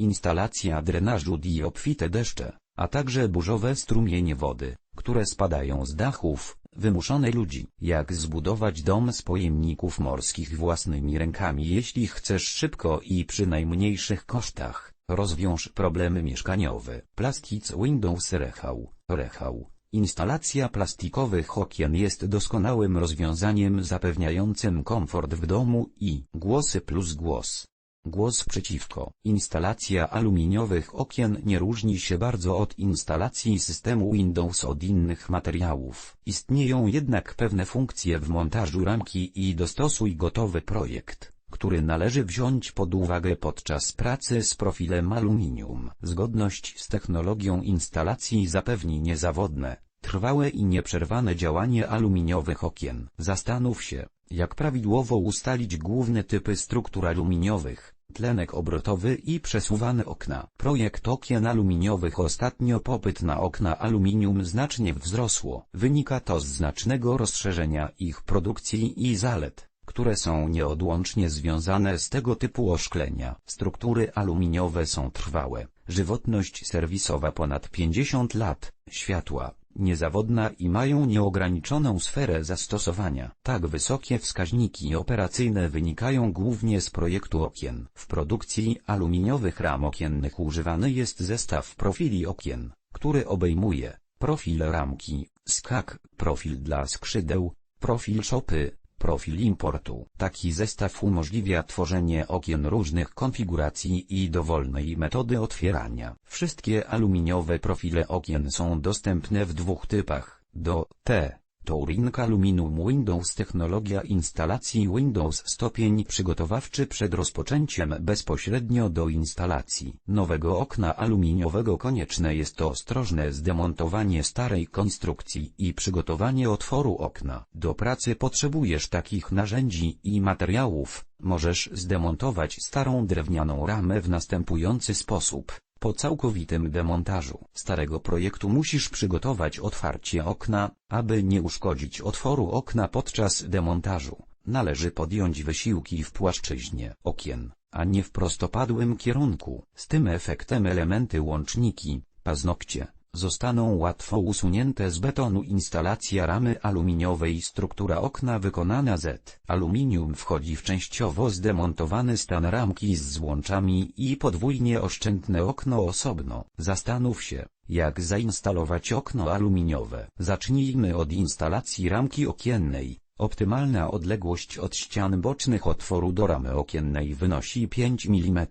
instalacja drenażu i obfite deszcze, a także burzowe strumienie wody, które spadają z dachów, wymuszone ludzi. Jak zbudować dom z pojemników morskich własnymi rękami jeśli chcesz szybko i przy najmniejszych kosztach, rozwiąż problemy mieszkaniowe. Plastics Windows Rechał, Rechał. Instalacja plastikowych okien jest doskonałym rozwiązaniem zapewniającym komfort w domu i głosy plus głos. Głos przeciwko. Instalacja aluminiowych okien nie różni się bardzo od instalacji systemu Windows od innych materiałów. Istnieją jednak pewne funkcje w montażu ramki i dostosuj gotowy projekt, który należy wziąć pod uwagę podczas pracy z profilem aluminium. Zgodność z technologią instalacji zapewni niezawodne, trwałe i nieprzerwane działanie aluminiowych okien. Zastanów się, jak prawidłowo ustalić główne typy struktur aluminiowych, tlenek obrotowy i przesuwane okna. Projekt okien aluminiowych Ostatnio popyt na okna aluminium znacznie wzrosło. Wynika to z znacznego rozszerzenia ich produkcji i zalet, które są nieodłącznie związane z tego typu oszklenia. Struktury aluminiowe są trwałe, żywotność serwisowa ponad 50 lat, światła, niezawodna i mają nieograniczoną sferę zastosowania. Tak wysokie wskaźniki operacyjne wynikają głównie z projektu okien. W produkcji aluminiowych ram okiennych używany jest zestaw profili okien, który obejmuje profil ramki, skak, profil dla skrzydeł, profil szopy, Profil importu. Taki zestaw umożliwia tworzenie okien różnych konfiguracji i dowolnej metody otwierania. Wszystkie aluminiowe profile okien są dostępne w dwóch typach, do T Touring Aluminum Windows Technologia instalacji Windows Stopień przygotowawczy przed rozpoczęciem bezpośrednio do instalacji nowego okna aluminiowego konieczne jest to ostrożne zdemontowanie starej konstrukcji i przygotowanie otworu okna. Do pracy potrzebujesz takich narzędzi i materiałów, możesz zdemontować starą drewnianą ramę w następujący sposób. Po całkowitym demontażu starego projektu musisz przygotować otwarcie okna, aby nie uszkodzić otworu okna podczas demontażu. Należy podjąć wysiłki w płaszczyźnie okien, a nie w prostopadłym kierunku. Z tym efektem elementy łączniki, paznokcie, Zostaną łatwo usunięte z betonu instalacja ramy aluminiowej struktura okna wykonana z aluminium wchodzi w częściowo zdemontowany stan ramki z złączami i podwójnie oszczędne okno osobno. Zastanów się, jak zainstalować okno aluminiowe. Zacznijmy od instalacji ramki okiennej. Optymalna odległość od ścian bocznych otworu do ramy okiennej wynosi 5 mm.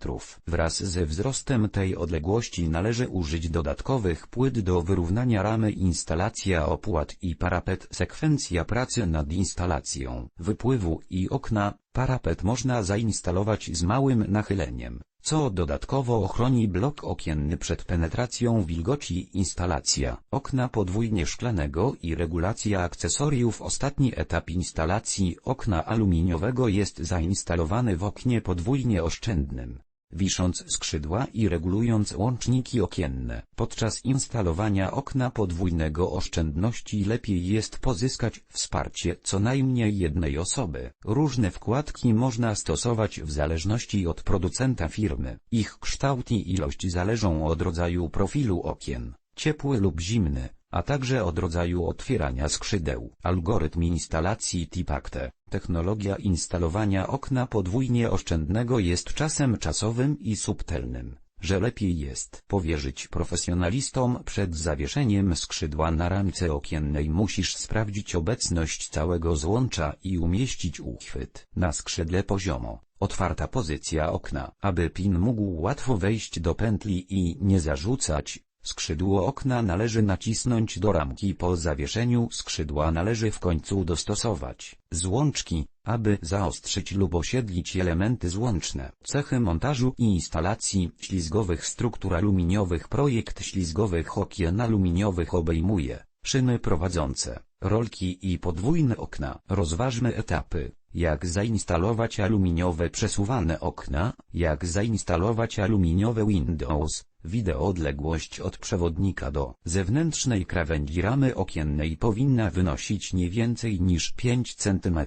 Wraz ze wzrostem tej odległości należy użyć dodatkowych płyt do wyrównania ramy instalacja opłat i parapet sekwencja pracy nad instalacją wypływu i okna, parapet można zainstalować z małym nachyleniem co dodatkowo ochroni blok okienny przed penetracją wilgoci. Instalacja okna podwójnie szklanego i regulacja akcesoriów. Ostatni etap instalacji okna aluminiowego jest zainstalowany w oknie podwójnie oszczędnym wisząc skrzydła i regulując łączniki okienne. Podczas instalowania okna podwójnego oszczędności lepiej jest pozyskać wsparcie co najmniej jednej osoby. Różne wkładki można stosować w zależności od producenta firmy. Ich kształt i ilość zależą od rodzaju profilu okien, ciepły lub zimny a także od rodzaju otwierania skrzydeł. Algorytm instalacji TIPACTE. Technologia instalowania okna podwójnie oszczędnego jest czasem czasowym i subtelnym, że lepiej jest powierzyć profesjonalistom przed zawieszeniem skrzydła na ramce okiennej musisz sprawdzić obecność całego złącza i umieścić uchwyt na skrzydle poziomo. Otwarta pozycja okna, aby pin mógł łatwo wejść do pętli i nie zarzucać, Skrzydło okna należy nacisnąć do ramki po zawieszeniu skrzydła należy w końcu dostosować złączki, aby zaostrzyć lub osiedlić elementy złączne. Cechy montażu i instalacji ślizgowych struktur aluminiowych Projekt ślizgowych okien aluminiowych obejmuje szyny prowadzące, rolki i podwójne okna. Rozważmy etapy, jak zainstalować aluminiowe przesuwane okna, jak zainstalować aluminiowe Windows, Wideo odległość od przewodnika do zewnętrznej krawędzi ramy okiennej powinna wynosić nie więcej niż 5 cm.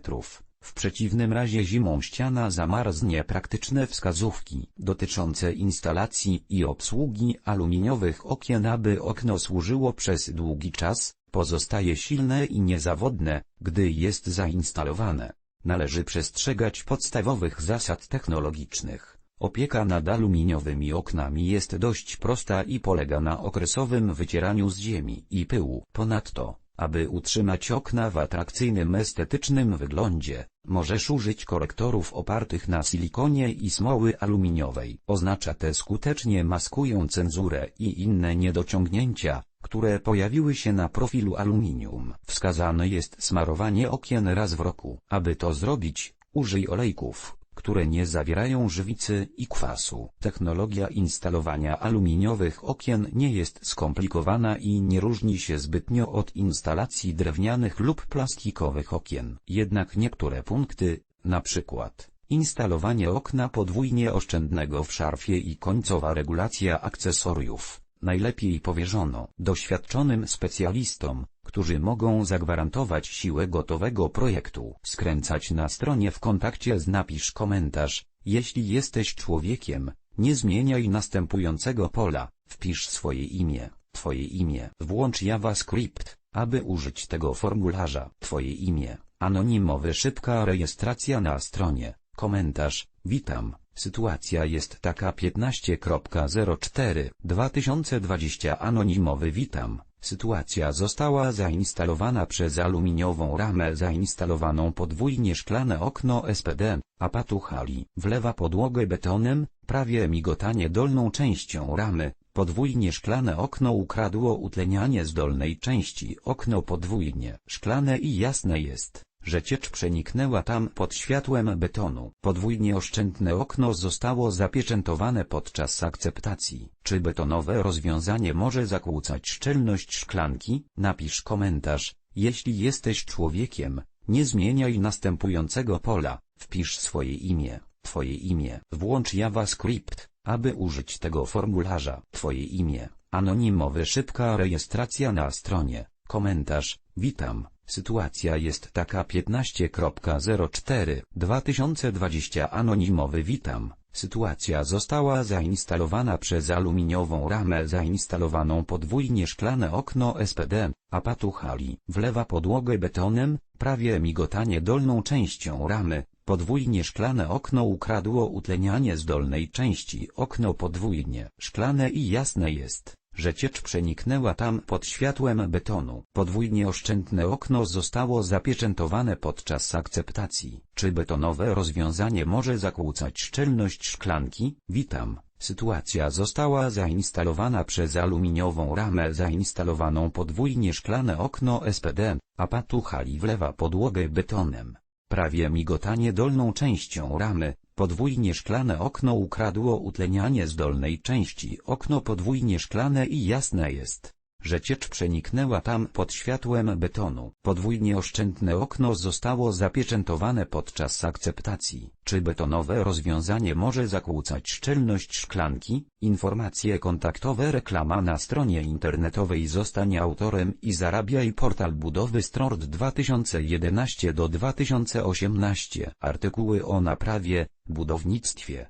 W przeciwnym razie zimą ściana zamarznie praktyczne wskazówki dotyczące instalacji i obsługi aluminiowych okien aby okno służyło przez długi czas, pozostaje silne i niezawodne, gdy jest zainstalowane. Należy przestrzegać podstawowych zasad technologicznych. Opieka nad aluminiowymi oknami jest dość prosta i polega na okresowym wycieraniu z ziemi i pyłu. Ponadto, aby utrzymać okna w atrakcyjnym estetycznym wyglądzie, możesz użyć korektorów opartych na silikonie i smoły aluminiowej. Oznacza te skutecznie maskują cenzurę i inne niedociągnięcia, które pojawiły się na profilu aluminium. Wskazane jest smarowanie okien raz w roku. Aby to zrobić, użyj olejków, które nie zawierają żywicy i kwasu. Technologia instalowania aluminiowych okien nie jest skomplikowana i nie różni się zbytnio od instalacji drewnianych lub plastikowych okien. Jednak niektóre punkty, na przykład instalowanie okna podwójnie oszczędnego w szarfie i końcowa regulacja akcesoriów, najlepiej powierzono doświadczonym specjalistom, którzy mogą zagwarantować siłę gotowego projektu. Skręcać na stronie w kontakcie z napisz komentarz, jeśli jesteś człowiekiem, nie zmieniaj następującego pola, wpisz swoje imię, twoje imię. Włącz JavaScript, aby użyć tego formularza. Twoje imię, anonimowy szybka rejestracja na stronie, komentarz, witam. Sytuacja jest taka 15.04 2020 Anonimowy witam. Sytuacja została zainstalowana przez aluminiową ramę zainstalowaną podwójnie szklane okno SPD, apatuchali, wlewa podłogę betonem, prawie migotanie dolną częścią ramy, podwójnie szklane okno ukradło utlenianie z dolnej części okno podwójnie szklane i jasne jest że ciecz przeniknęła tam pod światłem betonu. Podwójnie oszczędne okno zostało zapieczętowane podczas akceptacji. Czy betonowe rozwiązanie może zakłócać szczelność szklanki? Napisz komentarz. Jeśli jesteś człowiekiem, nie zmieniaj następującego pola. Wpisz swoje imię, twoje imię. Włącz JavaScript, aby użyć tego formularza. Twoje imię, anonimowy szybka rejestracja na stronie. Komentarz, witam. Sytuacja jest taka 15.04 2020 Anonimowy witam. Sytuacja została zainstalowana przez aluminiową ramę zainstalowaną podwójnie szklane okno SPD, apatuchali, wlewa podłogę betonem, prawie migotanie dolną częścią ramy, podwójnie szklane okno ukradło utlenianie z dolnej części. Okno podwójnie szklane i jasne jest że ciecz przeniknęła tam pod światłem betonu. Podwójnie oszczędne okno zostało zapieczętowane podczas akceptacji. Czy betonowe rozwiązanie może zakłócać szczelność szklanki? Witam. Sytuacja została zainstalowana przez aluminiową ramę zainstalowaną podwójnie szklane okno SPD, a patuchali wlewa podłogę betonem. Prawie migotanie dolną częścią ramy, Podwójnie szklane okno ukradło utlenianie z dolnej części. Okno podwójnie szklane i jasne jest, że ciecz przeniknęła tam pod światłem betonu. Podwójnie oszczędne okno zostało zapieczętowane podczas akceptacji. Czy betonowe rozwiązanie może zakłócać szczelność szklanki? Informacje kontaktowe reklama na stronie internetowej Zostań autorem i zarabiaj portal budowy Strord 2011 do 2018 Artykuły o naprawie, budownictwie,